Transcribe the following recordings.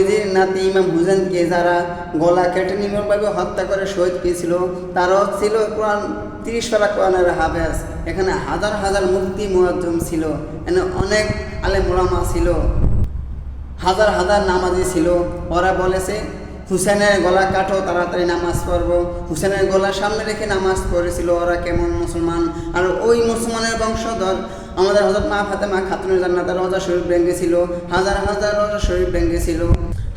নিজের নাতি ইমাম হুসেনকে যারা গলা কেটে নির্মমভাবে হত্যা করে শহীদ পেয়েছিল, তারাও ছিল কোরআন তিরিশ পারা কোরআনের হাফেজ। এখানে হাজার হাজার মুক্তি মুয়াজ্জম ছিল। এখানে অনেক আলে ওলামা ছিল। হাজার হাজার নামাজি ছিল। ওরা বলেছে হুসেনের গলা কাটো, তাড়াতাড়ি নামাজ পড়ব। হুসেনের গলা সামনে রেখে নামাজ পড়েছিল ওরা কেমন মুসলমান। আর ওই মুসলমানের বংশধর আমাদের হজরত মা ফাতেমা খাতুনের জান্নাতের রোজা শরীফ ব্যাঙ্গে ছিল হাজার হাজার রজা শরীফ ব্যাঙ্গে ছিল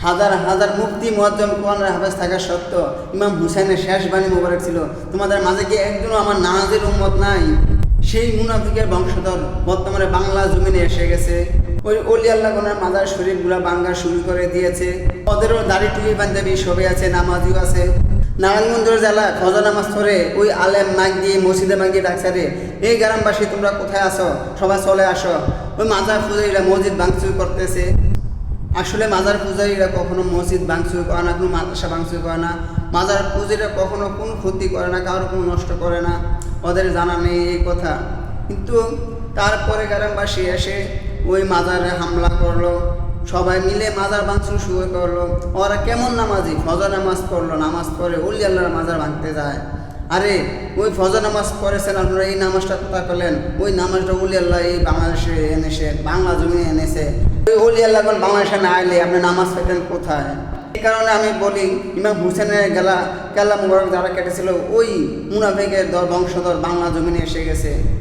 হাজার হাজার মুক্তি মুয়াজ্জম, কোরআনের হাফেজ থাকা সত্ত্বেও ইমাম হুসেনের শেষ বাণী মোবারক ছিল, তোমাদের মাঝে কি একজনও আমার নামাজের উম্মত নাই? সেই মুনাফিকের বংশধর বর্তমানে বাংলা জমিনে এসে গেছে। ওই অলি আল্লাহ আল্লাহগণের মাজার শরীফগুলো বাঙ্গা শুরু করে দিয়েছে। ওদেরও দাড়ি টুপি পাঞ্জাবি সবে আছে, নামাজিও আছে। নারায়ণগঞ্জ জেলা ফজর নামাজ ধরে ওই আলেম দিয়ে মসজিদে ডাকছে রে, এই গ্রামবাসী, তোমরা কোথায় আসো সবাই চলে আসো। ওই মাজার পূজারীরা মসজিদ ভাঙচুর করতেছে। আসলে মাজার পূজারীরা কখনো মসজিদ ভাঙচুর করে না, কোনো মাদ্রাসা ভাঙচুর করে না। মাজার পূজারীরা কখনো কোনো ক্ষতি করে না কারোর কোনো নষ্ট করে না। ওদের জানা নেই এই কথা। কিন্তু তারপরে গ্রামবাসী এসে ওই মাজারে হামলা করল। সবাই মিলে মাজার ভাঙচুর শুরু করল। ওরা কেমন নামাজি? ফজর নামাজ পড়ল, নামাজ পড়ে উল্লি আল্লাহর মাজার ভাঙতে যায়। আরে, ওই ফজর নামাজ পড়েছেন আপনারা, এই নামাজটা কথা করলেন? ওই নামাজটা উলি আল্লাহ এই বাংলাদেশে এনেছে, বাংলা জমি এনেছে। ওই উলি আল্লাহ যখন বাংলাদেশে না এলে আপনি নামাজ পেতেন কোথায়? এই কারণে আমি বলি, ইমাম হুসেনের গেলা, কেল্লা মুবারক যারা কেটেছিল, ওই মুনাফেকের দল, বংশধর বাংলা জমিনে এসে গেছে।